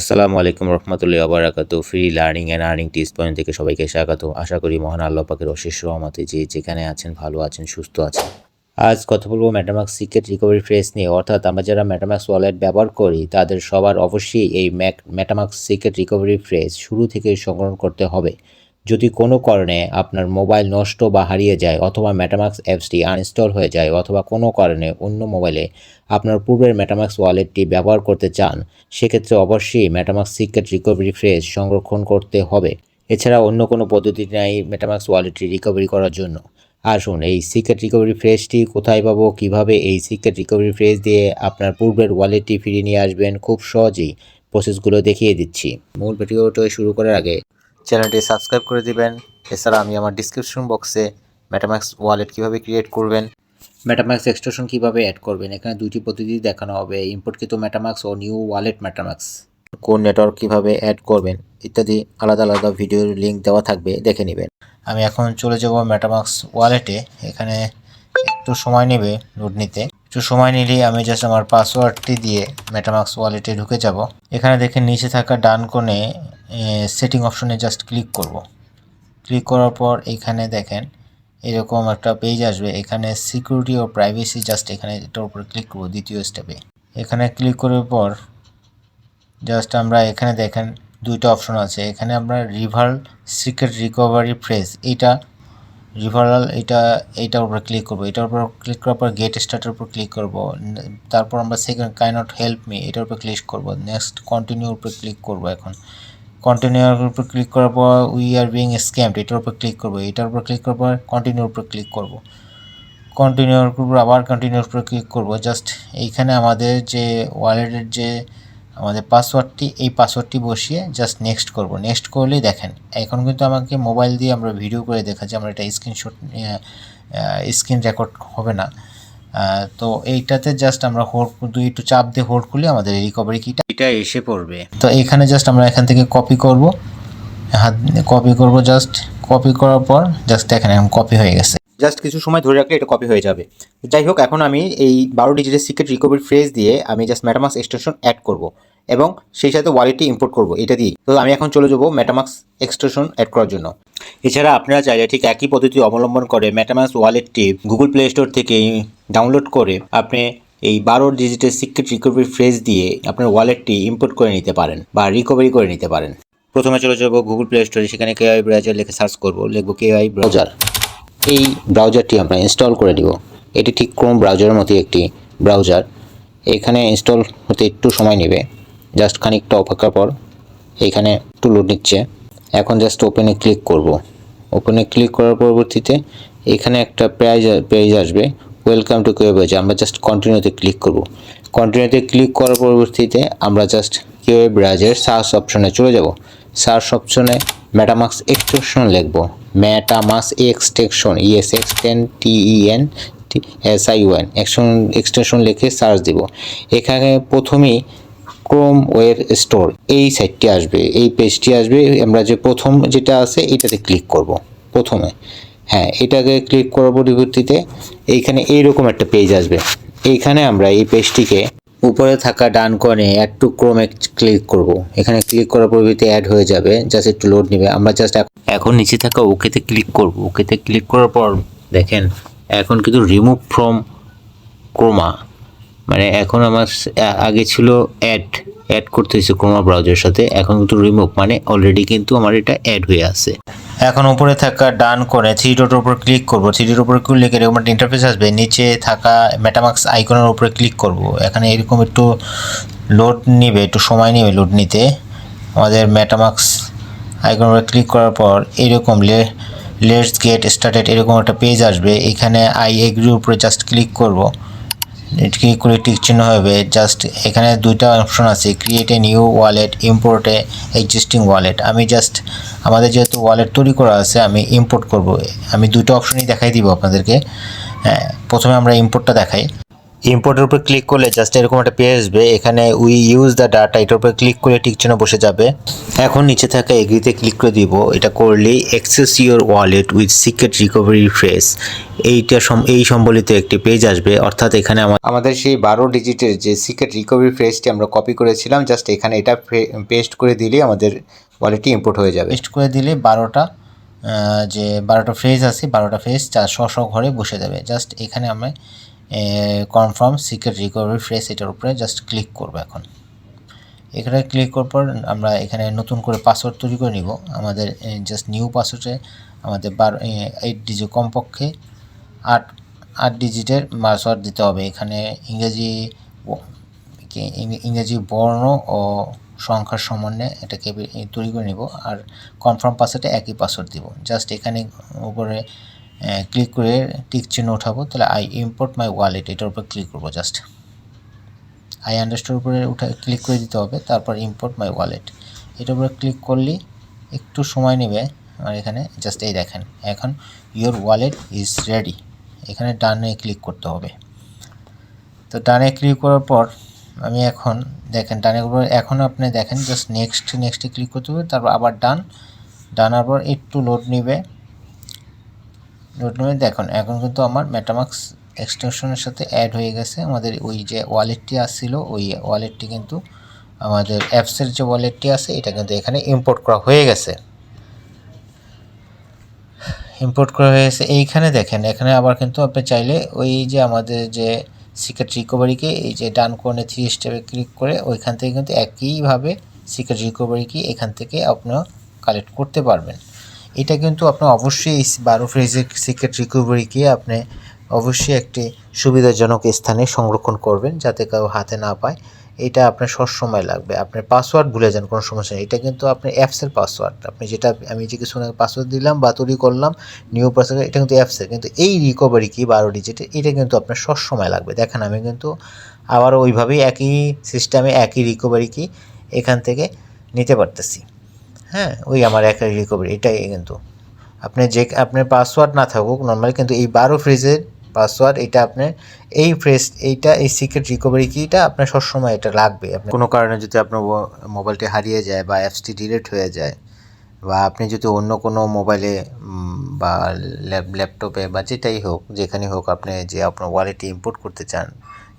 আসসালামু আলাইকুম রহমতুল্লাহ আবরাকাত free learning and earning tips point থেকে সবাইকে স্বাগত। আশা করি মহান আল্লাহ পাকের অশেষ রহমতে যে যেখানে আছেন, ভালো আছেন, সুস্থ আছেন। আজ কথা বলব ম্যাটামাক্স সিক্রেট রিকভারি ফ্রেস নিয়ে। অর্থাৎ আমরা যারা ম্যাটামাক্স ওয়ালেট ব্যবহার করি, তাদের সবার অবশ্যই এই ম্যাক ম্যাটামাক্স সিক্রেট রিকভারি ফ্রেস শুরু থেকে সংগ্রহ করতে হবে। যদি কোনো কারণে আপনার মোবাইল নষ্ট বা হারিয়ে যায় অথবা ম্যাটামাক্স অ্যাপসটি আনইনস্টল হয়ে যায় অথবা কোনো কারণে অন্য মোবাইলে আপনার পূর্বের ম্যাটামাক্স ওয়ালেটটি ব্যবহার করতে চান, সেক্ষেত্রে অবশ্যই ম্যাটামাক্স সিক্রেট রিকভারি ফ্রেজ সংরক্ষণ করতে হবে। এছাড়া অন্য কোনো পদ্ধতি নেই ম্যাটামাক্স ওয়ালেটটি রিকভারি করার জন্য। আসুন, এই সিক্রেট রিকভারি ফ্রেজটি কোথায় পাবো, কীভাবে এই সিক্রেট রিকভারি ফ্রেজ দিয়ে আপনার পূর্বের ওয়ালেটটি ফিরিয়ে নিয়ে আসবেন, খুব সহজেই প্রসেসগুলো দেখিয়ে দিচ্ছি। মূল ভিডিওটা শুরু করার আগে চ্যানেলটি সাবস্ক্রাইব করে দিবেন। এছাড়া আমি আমার ডিসক্রিপশন বক্সে ম্যাটাম্যাক্স ওয়ালেট কীভাবে ক্রিয়েট করবেন ম্যাটাম্যাক্স এক্সটেনশন কীভাবে অ্যাড করবেন, এখানে দুটি পদ্ধতি দেখানো হবে। ইম্পোর্টকৃত ম্যাটাম্যাক্স ও নিউ ওয়ালেট ম্যাটাম্যাক্স কোন নেটওয়ার্ক কীভাবে অ্যাড করবেন, ইত্যাদি আলাদা আলাদা ভিডিওর লিঙ্ক দেওয়া থাকবে, দেখে নেবেন। আমি এখন চলে যাব ম্যাটাম্যাক্স ওয়ালেটে এখানে একটু সময় নেবে লোড নিতে। একটু সময় নিলেই আমি জাস্ট আমার পাসওয়ার্ডটি দিয়ে মেটামাক্স ওয়ালেটে ঢুকে যাব। এখানে দেখে নিচে থাকা ডান কোণে সেটিং অপশনে জাস্ট ক্লিক করব। ক্লিক করার পর এখানে দেখেন এরকম একটা পেজ আসবে। এখানে সিকিউরিটি ও প্রাইভেসি জাস্ট এখানে এটার উপর ক্লিক করব দ্বিতীয় স্টেপে এখানে ক্লিক করার পর জাস্ট আমরা এখানে দেখেন দুইটা অপশন আছে। এখানে আমরা রিভার সিক্রেট রিকভারি ফ্রেজ এইটা রিভারাল এটা এইটার উপর ক্লিক করব এটার উপর ক্লিক করার পর গেট স্টার্টের উপর ক্লিক করব তারপর আমরা second can not help me এটার উপর ক্লিক করব নেক্সট কন্টিনিউর উপর ক্লিক করব এখন কন্টিনিউর উপর ক্লিক করার পর উই আর বিং স্ক্যামড এটার উপর ক্লিক করব এটার উপর ক্লিক করার পর কন্টিনিউর উপর ক্লিক করব কন্টিনিউর উপর আবার কন্টিনিউর উপর ক্লিক করব জাস্ট এইখানে আমাদের যে ওয়ালেটের যে আমাদের পাসওয়ার্ডটি এই পাসওয়ার্ডটি বসিয়ে জাস্ট নেক্সট করব। নেক্সট করলেই দেখেন এখন কিন্তু আমাকে মোবাইল দিয়ে আমরা ভিডিও করে দেখাচ্ছি আমরা এটা স্ক্রিনশট স্ক্রিন রেকর্ড হবে না। তো এইটাতে জাস্ট আমরা হোল্ড দুই একটু চাপ দিয়ে হোল্ড করলে আমাদের রিকভারি কিটা এটা এসে পড়বে। তো এখানে জাস্ট আমরা এখান থেকে কপি করব। হাত কপি করব জাস্ট কপি করার পর জাস্ট এখন কপি হয়ে গেছে। জাস্ট কিছু সময় ধরে রাখলে এটা কপি হয়ে যাবে। যাই হোক এখন আমি এই বারো ডিজিটের সিক্রেট রিকভারি ফ্রেজ দিয়ে আমি জাস্ট ম্যাটামাক্স এক্সটেনশন অ্যাড করব এবং সেই সাথে ওয়ালেটটি ইম্পোর্ট করব, এটা দিয়ে তো আমি এখন চলে যাব ম্যাটামাক্স এক্সটেনশন অ্যাড করার জন্য। এছাড়া আপনারা চাইলে ঠিক একই পদ্ধতি অবলম্বন করে ম্যাটামাক্স ওয়ালেটটি গুগল প্লে স্টোর থেকে ডাউনলোড করে আপনি এই বারো ডিজিটের সিক্রেট রিকভারি ফ্রেজ দিয়ে আপনার ওয়ালেটটি ইম্পোর্ট করে নিতে পারেন বা রিকভারি করে নিতে পারেন। প্রথমে চলে যাব গুগল প্লে স্টোরে সেখানে কেআই ব্রাউজার লিখে সার্চ করব, লিখব কেআই ব্রাউজার এই ব্রাউজারটি আমরা ইনস্টল করে দিব এটি ঠিক ক্রোম ব্রাউজারের মতো একটি ব্রাউজার এখানে ইনস্টল হতে একটু সময় নেবে। জাস্ট খানিকটা অপেক্ষার পর এখানে একটু লোড নিচ্ছে। এখন জাস্ট ওপেনে ক্লিক করব। ওপেনে ক্লিক করার পরবর্তীতে এখানে একটা প্রাইজ পেজ আসবে। ওয়েলকাম টু পেজ আমরা জাস্ট কন্টিনিউতে ক্লিক করব। কন্টিনিউতে ক্লিক করার পরবর্তীতে আমরা জাস্ট কিউ ব্রাউজার সার্চ অপশনে চলে যাব। সার্চ অপশনে ম্যাটামাক্স এক্সটেনশন লিখব। MetaMask extension E S X ten T E N S I one extension লিখে সার্চ দিব। এখানে প্রথমেই ক্রোম ওয়েব স্টোর এই সাইটটি আসবে, এই পেজটি আসবে, আমরা যে প্রথম যেটা আছে এটাতে ক্লিক করব, প্রথমে। হ্যাঁ এটাকে ক্লিক করার পরিবর্তিতে এইখানে এইরকম একটা পেজ আসবে। এইখানে আমরা এই পেজটিকে উপরে থাকা ডান কোণে অ্যাড টু ক্রোমে ক্লিক করব। এখানে ক্লিক করার পরিবর্তে অ্যাড হয়ে যাবে। জাস্ট একটু লোড নেবে। আমরা জাস্ট এখন নিচে থাকা ওকেতে ক্লিক করব। ওকেতে ক্লিক করার পর দেখেন, এখন কিন্তু রিমুভ ফ্রম ক্রোমা মানে এখন আমার আগে ছিল অ্যাড অ্যাড করতে হয়েছে ক্রোমা ব্রাউজারের সাথে। এখন কিন্তু রিমুভ মানে অলরেডি কিন্তু আমার এটা অ্যাড হয়ে আছে। এখন উপরে থাকা ডান করে থ্রি ডটের উপর ক্লিক করব। থ্রি ডটের উপর ক্লিক এরকম একটা ইন্টারফেস আসবে? নিচে থাকা মেটামাক্স আইকনের উপরে ক্লিক করব। এখানে এরকম একটু লোড নিবে, একটু সময় নেবে লোড নিতে। আমাদের মেটামাক্স আইকনের উপরে ক্লিক করার পর এরকম লে লেটস গেট স্টার্টেড এরকম একটা পেজ আসবে। এখানে আই এগ্রির উপরে জাস্ট ক্লিক করব। ক্লিক করে টিক চিহ্ন হবে। জাস্ট এখানে দুইটা অপশন আছে। Create a new wallet import a existing wallet আমি জাস্ট আমাদের যেহেতু ওয়ালেট তৈরি করা আছে, আমি ইম্পোর্ট করব। আমি দুটো অপশনই দেখাই দিব আপনাদেরকে। হ্যাঁ প্রথমে আমরা ইম্পোর্টটা দেখাই। ইম্পোর্টের উপর ক্লিক করলে জাস্ট এরকম একটা পেয়ে আসবে। এখানে উই ইউজ দ্য ডাটা এটার উপর ক্লিক করলে ঠিক চিহ্ন বসে যাবে। এখন নিচে থাকা এগ্রিতে ক্লিক করে দিব। এটা করলেই access your wallet with secret recovery phrase এইটা এই সম্বলিত একটি পেজ আসবে। অর্থাৎ এখানে আমা- আমাদের সেই বারো ডিজিটের যে সিক্রেট রিকভারি ফ্রেসটি আমরা কপি করেছিলাম জাস্ট এখানে এটা পেস্ট করে দিলেই আমাদের ওয়ালেটটি ইম্পোর্ট হয়ে যাবে। পেস্ট করে দিলে বারোটা যে বারোটা ফ্রেজ আছে, বারোটা ফ্রেজ শ ঘরে বসে যাবে। জাস্ট এখানে আমরা কনফার্ম সিক্রেট রিকভারি ফ্রেস এটার উপরে জাস্ট ক্লিক করব এখন। এখানে ক্লিক করার পর আমরা এখানে নতুন করে পাসওয়ার্ড তৈরি করে নিব। আমাদের জাস্ট নিউ পাসওয়ার্ডে আমাদের বারো এইট ডিজিট কমপক্ষে আট আট ডিজিটের পাসওয়ার্ড দিতে হবে। এখানে ইংরেজি ইংরেজি বর্ণ ও সংখ্যার সমন্বয়ে এটাকে তৈরি করে নিব। আর কনফার্ম পাসওয়ার্ডে একই পাসওয়ার্ড দিব। জাস্ট এখানে উপরে ক্লিক করে টিক চিহ্ন উঠাবো, তাহলে আই ইম্পোর্ট মাই ওয়ালেট এটার উপর ক্লিক করব জাস্ট আই আন্ডারস্টোর উপরে উঠে ক্লিক করে দিতে হবে, তারপর ইম্পোর্ট মাই ওয়ালেট এটার উপরে ক্লিক করলেই একটু সময় নেবে, আর এখানে জাস্ট এই দেখেন, এখন ইওর ওয়ালেট ইজ রেডি এখানে ডানে ক্লিক করতে হবে। তো ডানে ক্লিক করার পর, আমি এখন দেখেন ডানে উপর এখন আপনি দেখেন জাস্ট নেক্সট নেক্সটে ক্লিক করতে হবে, তারপর আবার ডান ডানার পর একটু লোড নেবে নেবে দেখুন, এখন কিন্তু আমার মেটামাক্স এক্সটেনশনের সাথে অ্যাড হয়ে গেছে। আমাদের ওই যে ওয়ালেটটি আসছিল, ওই ওয়ালেটটি কিন্তু আমাদের অ্যাপসের যে ওয়ালেটটি আছে, এটা কিন্তু এখানে ইম্পোর্ট করা হয়ে গেছে। ইম্পোর্ট করা হয়ে গেছে। এইখানে দেখেন, এখানে আবার কিন্তু আপনি চাইলে ওই যে আমাদের যে সিক্রেট রিকভারিকে এই যে ডান কোণে থ্রি স্টেপে ক্লিক করে ওইখান থেকে কিন্তু একইভাবে সিক্রেট রিকভারি কি এখান থেকে আপনার কালেক্ট করতে পারবেন। এটা কিন্তু আপনি অবশ্যই এই বারো ফ্রেজের সিক্রেট রিকভারিকে আপনি অবশ্যই একটি সুবিধাজনক স্থানে সংরক্ষণ করবেন যাতে কেউ হাতে না পায়। এটা আপনার সবসময় লাগবে। আপনার পাসওয়ার্ড ভুলে যান, কোনো সমস্যা নেই। এটা কিন্তু আপনার অ্যাপসের পাসওয়ার্ড আপনি যেটা, আমি যে কিছু পাসওয়ার্ড দিলাম বা তৈরি করলাম নিউ পাসওয়ার্ড এটা কিন্তু অ্যাপসের কিন্তু এই রিকভারি কি বারো ডিজিটের এটা কিন্তু আপনার সবসময় লাগবে। দেখেন, আমি কিন্তু আবার ওইভাবেই একই সিস্টেমে একই রিকভারি কি এখান থেকে নিতে পারতেছি। হ্যাঁ ওই আমার একই রিকভারি এটাই কিন্তু। আপনি যে, আপনার পাসওয়ার্ড না থাকুক নর্মালি কিন্তু এই বারো ফ্রিজের পাসওয়ার্ড এটা আপনার এই ফ্রেজ এইটা, এই সিক্রেট রিকভারি কিটা আপনার সবসময় এটা লাগবে। কোনো কারণে যদি আপনার মোবাইলটি হারিয়ে যায় বা অ্যাপসটি ডিলিট হয়ে যায়, বা আপনি যদি অন্য কোনো মোবাইলে বা ল্যাপ- ল্যাপটপে বা যেটাই হোক, যেখানে হোক আপনি যে আপনার ওয়ালেটটি ইম্পোর্ট করতে চান,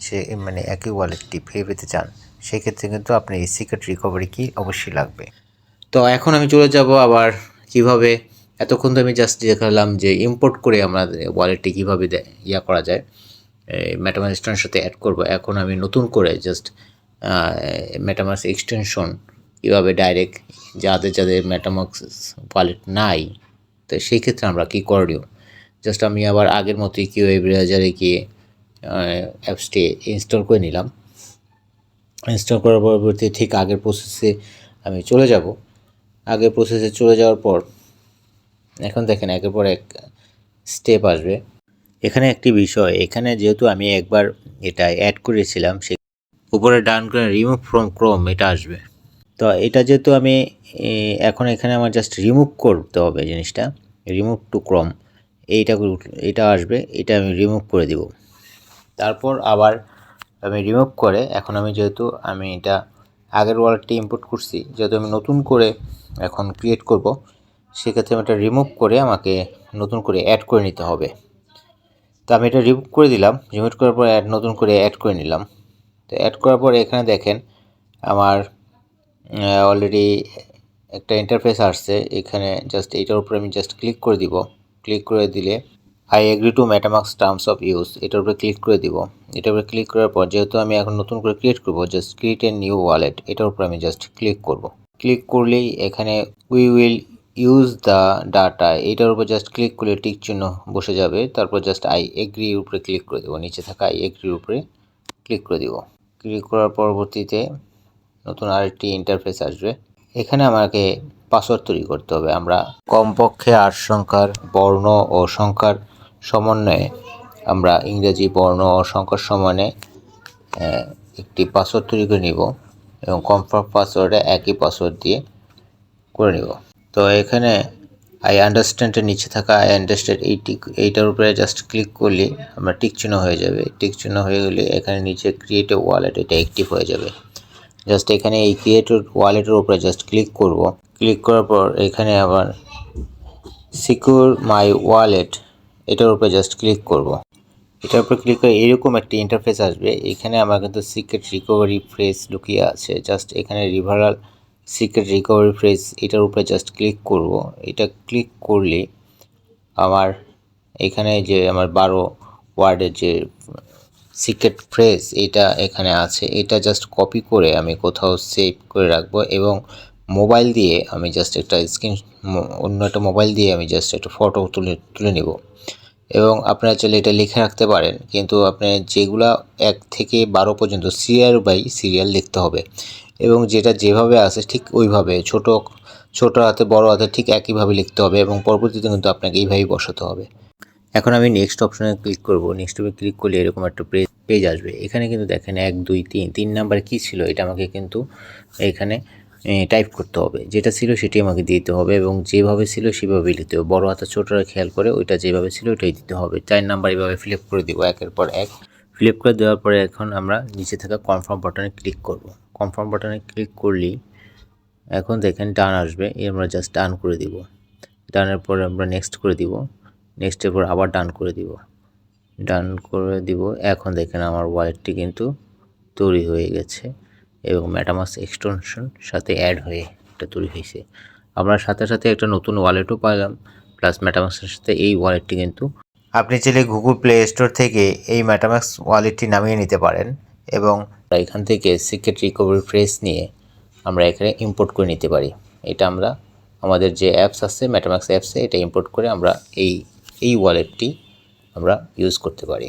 সে মানে একই ওয়ালেটটি ফিরে পেতে চান, সেক্ষেত্রে কিন্তু আপনি এই সিক্রেট রিকভারি কি অবশ্যই লাগবে। তো এখন আমি চলে যাব আবার কীভাবে, এতক্ষণ তো আমি জাস্ট দেখালাম যে ইম্পোর্ট করে আমরা ওয়ালেটটি কীভাবে ইয়া করা যায়। মেটামাস এক্সটেনশনের সাথে অ্যাড করব। এখন আমি নতুন করে জাস্ট মেটামাস এক্সটেনশন কীভাবে ডাইরেক্ট যাদের যাদের মেটামাক্স ওয়ালেট নাই, তো সেই ক্ষেত্রে আমরা কী করণীয়? জাস্ট আমি আবার আগের মতোই কিউ এই ব্রাউজারে গিয়ে অ্যাপসটি ইনস্টল করে নিলাম। ইনস্টল করার পরবর্তী ঠিক আগের প্রসেসে আমি চলে যাব। আগের প্রসেসে চলে যাওয়ার পর, এখন দেখেন একের পর এক স্টেপ আসবে। এখানে একটি বিষয়, এখানে যেহেতু আমি একবার এটা অ্যাড করেছিলাম, সে উপরে ডান করে রিমুভ ফ্রম ক্রোম এটা আসবে। তো এটা যেহেতু আমি এখন এখানে আমার জাস্ট রিমুভ করতে হবে জিনিসটা রিমুভ টু ক্রম এইটা এটা আসবে, এটা আমি রিমুভ করে দিব। তারপর আবার আমি রিমুভ করে, এখন আমি যেহেতু আমি এটা আগের ওয়ালেটটি ইম্পোর্ট করছি, যেহেতু আমি নতুন করে এখন ক্রিয়েট করব, সেক্ষেত্রে আমি এটা রিমুভ করে আমাকে নতুন করে অ্যাড করে নিতে হবে। তো আমি এটা রিমুভ করে দিলাম রিমুভ করার পর অ্যাড নতুন করে অ্যাড করে নিলাম। তো অ্যাড করার পর এখানে দেখেন, আমার অলরেডি একটা ইন্টারফেস আসছে, এখানে জাস্ট এইটার উপরে আমি জাস্ট ক্লিক করে দিব। ক্লিক করে দিলে I agree to MetaMask terms of use এটার উপরে ক্লিক করে দিব। এটার উপরে ক্লিক করার পর, যেহেতু আমি এখন নতুন করে ক্রিয়েট করব just create a new wallet এটার উপরে আমি জাস্ট ক্লিক করব। ক্লিক করলেই এখানে we will use the data এটার উপর জাস্ট ক্লিক করলে টিক চিহ্ন বসে যাবে। তারপর জাস্ট আই এগ্রির উপরে ক্লিক করে দেবো। নিচে থাকা আই এগ্রির উপরে ক্লিক করে দিব। ক্লিক করার পরবর্তীতে নতুন আরেকটি ইন্টারফেস আসবে। এখানে আমাকে পাসওয়ার্ড তৈরি করতে হবে। আমরা কমপক্ষে আট সংখ্যার বর্ণ ও সংখ্যার সমন্বয়ে আমরা ইংরেজি বর্ণ ও সংখ্যার সমন্বয়ে একটি পাসওয়ার্ড তৈরি করে নিব। এবং কনফার্ম পাসওয়ার্ডে একই পাসওয়ার্ড দিয়ে করে নিব। তো এখানে আই আন্ডারস্ট্যান্ডের নিচে থাকা আই আন্ডারস্ট্যান্ড এই টিক এইটার উপরে জাস্ট ক্লিক করলে আমরা টিক চিহ্ন হয়ে যাবে। টিক চিহ্ন হয়ে গেলে এখানে নিচে ক্রিয়েট এ ওয়ালেট এটা অ্যাক্টিভ হয়ে যাবে। জাস্ট এখানে এই ক্রিয়েট ওয়ালেটের উপরে জাস্ট ক্লিক করব। ক্লিক করার পর এখানে আবার সিকিউর মাই ওয়ালেট এটার উপরে জাস্ট ক্লিক করব। এটার উপর ক্লিক করে এরকম একটা ইন্টারফেস আসবে। এখানে আমার কিন্তু সিক্রেট রিকভারি ফ্রেজ লুকিয়ে আছে। জাস্ট এখানে রিভারাল সিক্রেট রিকভারি ফ্রেজ এটার উপরে জাস্ট ক্লিক করব। এটা ক্লিক করলে আমার এখানে যে আমার বারো ওয়ার্ডের যে সিক্রেট ফ্রেজ এটা এখানে আছে। এটা জাস্ট কপি করে আমি কোথাও সেভ করে রাখব এবং মোবাইল দিয়ে আমি জাস্ট একটা স্ক্রিন অন্য একটা মোবাইল দিয়ে আমি জাস্ট একটা ফটো তুলে তুলে নেব। এবং আপনারা চাইলে এটা লিখে রাখতে পারেন। কিন্তু আপনি যেগুলা এক থেকে বারো পর্যন্ত সিরিয়াল বাই সিরিয়াল লিখতে হবে। এবং যেটা যেভাবে আছে ঠিক ওইভাবে, ছোট ছোট হাতে, বড় হাতে ঠিক একইভাবে লিখতে হবে এবং পরবর্তীতে কিন্তু আপনাকে এইভাবেই বসাতে হবে। এখন আমি নেক্সট অপশনে ক্লিক করব। নেক্সট অপশনে ক্লিক করলে এরকম একটা পেজ পেজ আসবে। এখানে কিন্তু দেখেন এক, দুই, তিন তিন নাম্বার কী ছিল? এটা আমাকে কিন্তু এখানে টাইপ করতে হবে। যেটা ছিল সেটি আমাকে দিতে হবে এবং যেভাবে ছিল সেভাবেই লিখতে হবে। বড় হাতে ছোটরা খেয়াল করে ওইটা যেভাবে ছিল ওইটাই দিতে হবে। চার নাম্বার এইভাবে ফিল করে দিব একের পর এক। ফিল করে দেওয়ার পরে এখন আমরা নিচে থাকা কনফার্ম বাটনে ক্লিক করব। কনফার্ম বাটনে ক্লিক করলেই এখন দেখেন ডান আসবে। এই আমরা জাস্ট ডান করে দিব। ডানের পরে আমরা নেক্সট করে দিব। নেক্সটের পর আবার ডান করে দিব। ডান করে দিব। এখন দেখেন আমার ওয়ালেটটি কিন্তু তৈরি হয়ে গেছে। এবং ম্যাটামাস এক্সটেনশন সাথে অ্যাড হয়ে এটা তৈরি হয়েছে। আমরা সাথে সাথে একটা নতুন ওয়ালেটও পাইলাম প্লাস ম্যাটামাক্সের সাথে এই ওয়ালেটটি কিন্তু আপনি চাইলে গুগল প্লে স্টোর থেকে এই ম্যাটামাক্স ওয়ালেটটি নামিয়ে নিতে পারেন এবং এখান থেকে সিক্রেট রিকভারি ফ্রেস নিয়ে আমরা এখানে ইম্পোর্ট করে নিতে পারি। এটা আমরা আমাদের যে অ্যাপস আছে ম্যাটামাক্স অ্যাপসে এটা ইম্পোর্ট করে আমরা এই এই ওয়ালেটটি আমরা ইউজ করতে পারি।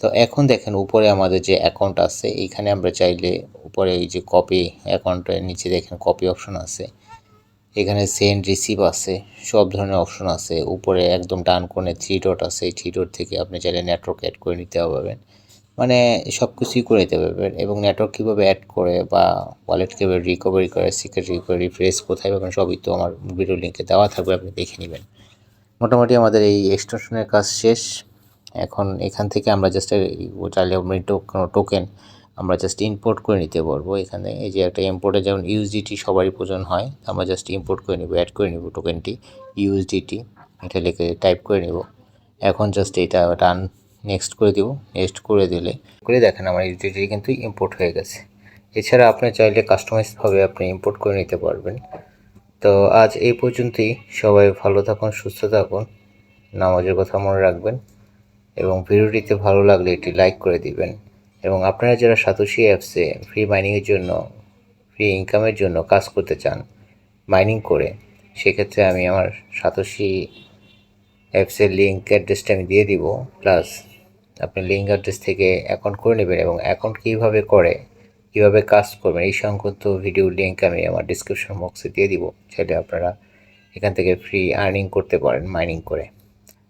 তো এখন দেখেন উপরে আমাদের যে অ্যাকাউন্ট আছে, এইখানে আমরা চাইলে উপরে এই যে কপি অ্যাকাউন্টের নিচে দেখেন কপি অপশন আছে। এখানে সেন্ড রিসিভ আছে, সব ধরনের অপশন আছে। উপরে একদম ডান কোণে থ্রি ডট আছে, এই থ্রি ডট থেকে আপনি চাইলে নেটওয়ার্ক অ্যাড করে নিতে পারবেন। মানে সব কিছুই করে দিতে পারবেন এবং নেটওয়ার্ক কীভাবে অ্যাড করে বা ওয়ালেট কীভাবে রিকভারি করে সিক্রেট রিকভারি ফ্রেস কোথায় পাবেন, সবই তো আমার ভিডিও লিঙ্কে দেওয়া থাকবে, আপনি দেখে নেবেন। মোটামুটি আমাদের এই এক্সটেনশনের কাজ শেষ। এখন এখান থেকে আমরা জাস্ট চাইলে কোনো টোকেন আমরা জাস্ট ইম্পোর্ট করে নিতে পারব। এখানে এই যে একটা ইম্পোর্টে যেমন ইউএসডিটি সবারই প্রয়োজন হয়, আমরা জাস্ট ইম্পোর্ট করে নিব অ্যাড করে নিব টোকেনটি ইউএসডিটি এটা লিখে টাইপ করে নিব। এখন জাস্ট এটা টান নেক্সট করে দিব নেক্সট করে দিলে, করে দেখেন আমার ইউএসডিটি কিন্তু ইম্পোর্ট হয়ে গেছে। এছাড়া আপনি চাইলে কাস্টমাইজভাবে আপনি ইম্পোর্ট করে নিতে পারবেন। তো আজ এই পর্যন্তই, সবাই ভালো থাকুন, সুস্থ থাকুন, নামাজের কথা মনে রাখবেন। এবং ভিডিওটিতে ভালো লাগলে এটি লাইক করে দিবেন। এবং আপনারা যারা সাতোশি অ্যাপসে ফ্রি মাইনিংয়ের জন্য, ফ্রি ইনকামের জন্য কাজ করতে চান, মাইনিং করে, সেক্ষেত্রে আমি আমার সাতোশি অ্যাপসের লিঙ্ক অ্যাড্রেসটা আমি দিয়ে দিব। প্লাস আপনি লিঙ্ক অ্যাড্রেস থেকে অ্যাকাউন্ট করে নেবেন এবং অ্যাকাউন্ট কীভাবে করে, কীভাবে কাজ করবেন, এই সংক্রান্ত ভিডিও লিঙ্ক আমি আমার ডিসক্রিপশন বক্সে দিয়ে দিব। চাইলে আপনারা এখান থেকে ফ্রি আর্নিং করতে পারেন মাইনিং করে।